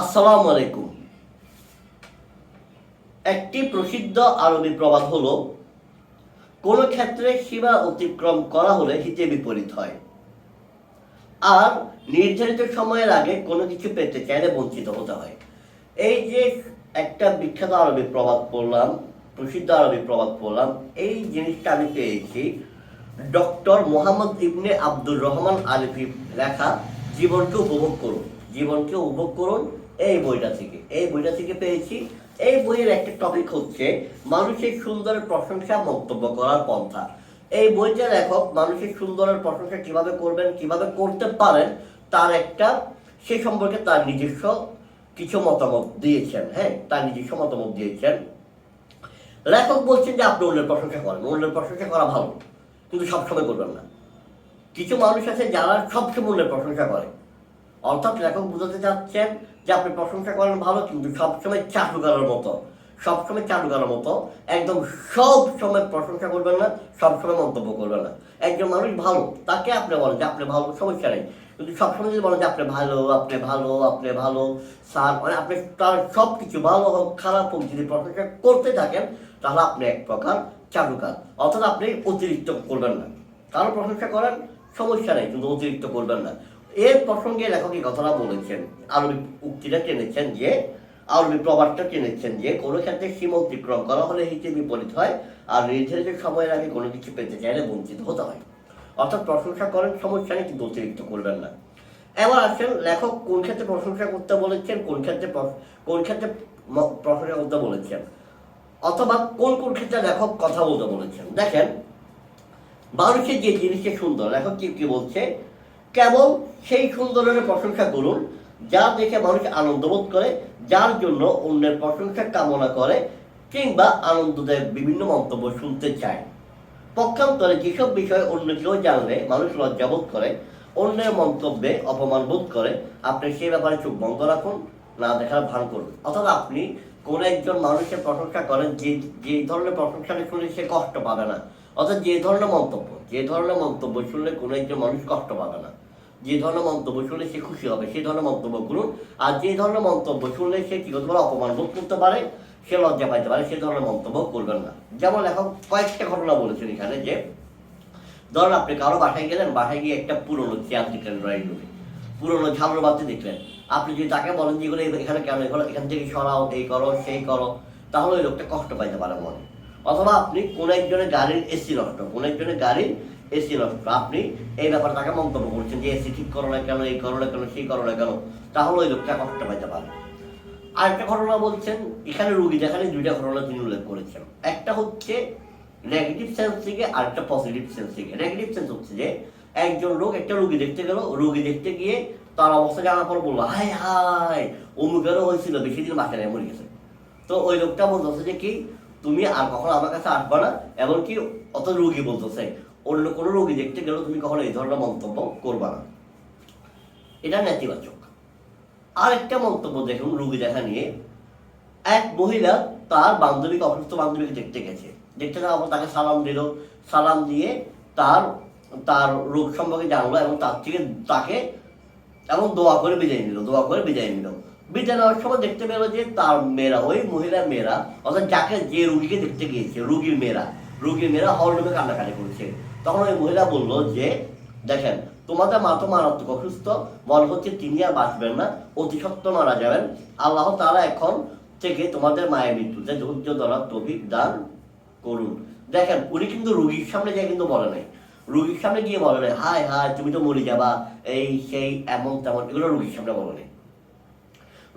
আসসালামু আলাইকুম। একটি প্রসিদ্ধ আরবি প্রবাদ হলো, কোন ক্ষেত্রে সীমা অতিক্রম করা হলে হিতে বিপরীত হয়। আর নির্ধারিত সময়ের আগে কোনো কিছু পেতে চাইলে বঞ্চিত হতে হয়। এই যে একটা বিখ্যাত আরবি প্রবাদ পড়লাম, প্রসিদ্ধ আরবি প্রবাদ পড়লাম, এই জিনিসটা আমি পেয়েছি। ডক্টর মোহাম্মদ ইবনে আব্দুর রহমান আলিফি লেখা, জীবনকে উপভোগ করুন। জীবনকে উপভোগ করুন এই বইটা থেকে, এই বইটা থেকে পেয়েছি। এই বইয়ের একটা টপিক হচ্ছে মানুষের সুন্দরের প্রশংসা মন্তব্য করার পন্থা। এই বইটা লেখক মানুষের সুন্দরের প্রশংসা কীভাবে করবেন, কীভাবে করতে পারেন, তার একটা, সে সম্পর্কে তার নিজস্ব কিছু মতামত দিয়েছেন হ্যাঁ তার নিজস্ব মতামত দিয়েছেন। লেখক বলছেন যে আপনি অন্যের প্রশংসা করেন, অন্যের প্রশংসা করা ভালো, কিন্তু সবসময় করবেন না। কিছু মানুষ আছে যারা সবসময় অন্যের প্রশংসা করে। অর্থাৎ লেখক বোঝাতে চাচ্ছেন যে আপনি প্রশংসা করেন ভালো, কিন্তু সবসময় চাটুকারের মতো। সবসময় চাটুকারের মতো। একদম সব সময় প্রশংসা করবেন না, সবসময় মন্তব্য করবেন না। একজন মানুষ ভালো, তাকে আপনি বলেন যে আপনি ভালো, সমস্যা নেই। কিন্তু সবসময় যদি বলেন যে আপনি ভালো আপনি ভালো আপনি ভালো, স্যার মানে আপনি তার সব কিছু ভালো হোক, খারাপ হোক, যদি প্রশংসা করতে থাকেন, তাহলে আপনি এক প্রকার চাটুকার। অর্থাৎ আপনি অতিরিক্ত করবেন না। কারও প্রশংসা করেন, সমস্যা নেই, কিন্তু অতিরিক্ত করবেন না। এর প্রসঙ্গে লেখক এই কথাটা বলেছেন, আরবি উক্তিটা টেনেছেন যে, আরবি প্রবাদটা টেনেছেন যে, কোনো ক্ষেত্রে সীমা অতিক্রম করা হলে হিতে বিপরীত হয় আর নির্ধারিত সময়ের আগে কোনো কিছু পেতে চাইলে বঞ্চিত হতে হয়। অর্থাৎ প্রশংসা করেন, সমস্যা নেই, কিন্তু অতিরিক্ত করবেন না। এবার আসেন লেখক কোন ক্ষেত্রে প্রশংসা করতে বলেছেন, কোন ক্ষেত্রে কোন ক্ষেত্রে প্রশংসা করতে বলেছেন, অথবা কোন কোন ক্ষেত্রে লেখক কথা বলতে বলেছেন। দেখেন, মানুষের যে জিনিসটা সুন্দর, লেখক কি কি বলছে? কেবল সেই সুন্দরের প্রশংসা করুন, যা দেখে মানুষ আনন্দ বোধ করে, যার জন্য অন্যের প্রশংসা কামনা করে, কিংবা আনন্দদায়ক বিভিন্ন মন্তব্য শুনতে চায়। পক্ষান্তরে যেসব বিষয়ে অন্য কেউ জানলে মানুষ লজ্জাবোধ করে, অন্যের মন্তব্যে অপমান বোধ করে, আপনি সেই ব্যাপারে চোখ বন্ধ রাখুন, না দেখার ভান করুন। অর্থাৎ আপনি কোন একজন মানুষের প্রশংসা করেন, যে যে ধরনের প্রশংসাটা শুনে সে কষ্ট পাবে না। অর্থাৎ যে ধরনের মন্তব্য, যে ধরনের মন্তব্য শুনলে কোনো একজন মানুষ কষ্ট পাবে না। যে ধরনের মন্তব্য শুনলে সে খুশি হবে, সেই ধরনের মন্তব্য করুন। আর যে ধরনের মন্তব্য শুনলে সে কি করতে পারে? অপমান বোধ করতে পারে, সে লজ্জা পাইতে পারে, সে ধরনের মন্তব্য করবেন না। যেমন এখন কয়েকটা ঘটনা বলেছেন এখানে যে, ধরুন আপনি কারও বাসায় গেলেন, বাসায় গিয়ে একটা পুরনো চেয়ার দেখলেন ড্রয়িং রুমে। পুরনো ঝালর বাতি দেখলেন। আপনি যদি তাকে বলেন যে, এগুলো এখানে কেন এগুলো? এখান থেকে সরাও, এই করো, সেই করো, তাহলে ওই লোকটা কষ্ট পাইতে পারে মনে। অথবা আপনি কোন একজনের গাড়ির এসি নষ্ট, কোন একজনের গাড়ির এসি নষ্ট আপনি এই ব্যাপারে তাকে মন্তব্য করছেন যে এসি ঠিক করো না কেন, এই করো না কেন, সেই করো না কেন, তাহলে ওই লোকটা কষ্ট পাইতে পারে। আরেকটা ঘটনা বলছেন, এখানে রুগী যেখানে দুইটা ঘটনা তিনি উল্লেখ করেছেন। একটা হচ্ছে নেগেটিভ সেন্স থেকে আরেকটা পজিটিভ সেন্স থেকে নেগেটিভ সেন্স হচ্ছে যে, একজন লোক একটা রুগী দেখতে গেল, রুগী দেখতে গিয়ে তার অবস্থা জানার পর বলল হাই হাই অমুকেরও হয়েছিল, বেশি দিন বাঁচা নেই, মরে গেছে। তো ওই লোকটা বলতেছে যে কি, তুমি আর কখনো আমার কাছে আসবে না, এমনকি অত রুগী বলতেছে অন্য কোনো রোগী দেখতে গেলেও তুমি কখনো এই ধরনের মন্তব্য করবা না। এটা নেতিবাচক। আরেকটা মন্তব্য দেখুন, রুগী দেখা নিয়ে। এক মহিলা তার বান্ধবীকে, অসুস্থ বান্ধবীকে দেখতে গেছে। দেখতে যাওয়ার পর তাকে সালাম দিল। সালাম দিয়ে তার তার রোগ সম্পর্কে জানলো এবং তার থেকে তাকে এবং দোয়া করে বিদায় নিল, দোয়া করে বিদায় নিল। বিদায় নেওয়ার সময় দেখতে পেল যে তার মেয়েরা, ওই মহিলার মেয়েরা, অর্থাৎ যাকে যে রুগীকে দেখতে গিয়েছে, রুগীর মেয়েরা রুগীর মেয়েরা হল রুমে কান্নাকাটি করছে। তখন ওই মহিলা বলল যে, দেখেন, তোমাদের মা তো মারাত্মক অসুস্থ মনে হচ্ছে তিনি আর বাঁচবেন না অতি সত্য মারা যাবেন। আল্লাহ তারা এখন থেকে তোমাদের মায়ের মৃত্যুতে ধৈর্য ধরার তভিক দান করুন। দেখেন, উনি কিন্তু রুগীর সামনে যায় কিন্তু বলে নাই। রুগীর সামনে গিয়ে বলে নাই, হায় হায়, তুমি তো মরে যাবা, এই, সেই, এমন, তেমন, এগুলো রুগীর সামনে বলে নাই।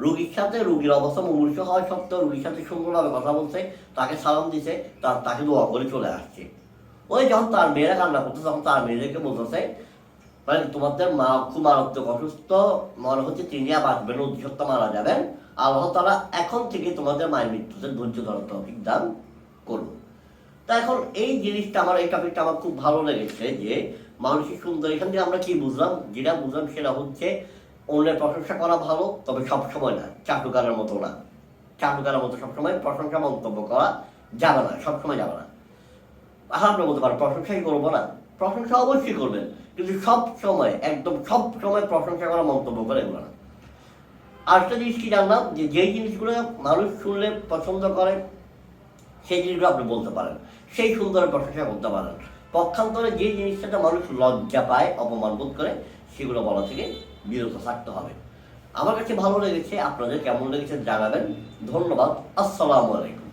রুগীর সাথে রুগীর অবস্থা মুমূর্ষ হওয়া সত্ত্বেও রুগীর সাথে সুন্দরভাবে কথা বলছে, তাকে সালাম দিছে, তার তাকে দোয়া করে চলে আসছে। ওই যখন তার মেয়েরা কান্না করতো তখন তার মেয়েদেরকে বলতেছে মানে তোমাদের মা খুব মারাত্মক অসুস্থ, মনে হচ্ছে তিনি আর বাঁচবেন অতি মারা যাবেন। আল্লাহ তারা এখন থেকে তোমাদের মায়ের মৃত্যুতে ধৈর্য ধরার তৌফিক দান করুন। তা এখন এই জিনিসটা আমার, এই টপিকটা আমার খুব ভালো লেগেছে যে, মানুষের সুন্দর, এখান থেকে আমরা কি বুঝলাম? যেটা বুঝলাম সেটা হচ্ছে অন্যের প্রশংসা করা ভালো, তবে সব সময় না, চাটুকারের মতো না। চাটুকারের মতো সবসময় প্রশংসা মন্তব্য করা যাবে না, সবসময় যাবে না। হ্যাঁ আপনি বলতে পারেন প্রশংসাই করব না। প্রশংসা অবশ্যই করবেন, কিন্তু সব সময় একদম সব সময় প্রশংসা করা মন্তব্য করে এগুলো না। আরেকটা জিনিস কি জানলাম, যে যেই জিনিসগুলো মানুষ শুনলে পছন্দ করে, সেই জিনিসগুলো আপনি বলতে পারেন। সেই সুন্দর প্রশংসা করতে পারেন। পক্ষান্তরে যে জিনিসটাতে মানুষ লজ্জা পায়, অপমান বোধ করে সেগুলো বলা থেকে বিরত থাকতে হবে। আমার কাছে ভালো লেগেছে, আপনাদের কেমন লেগেছে জানাবেন। ধন্যবাদ, আসসালামু আলাইকুম।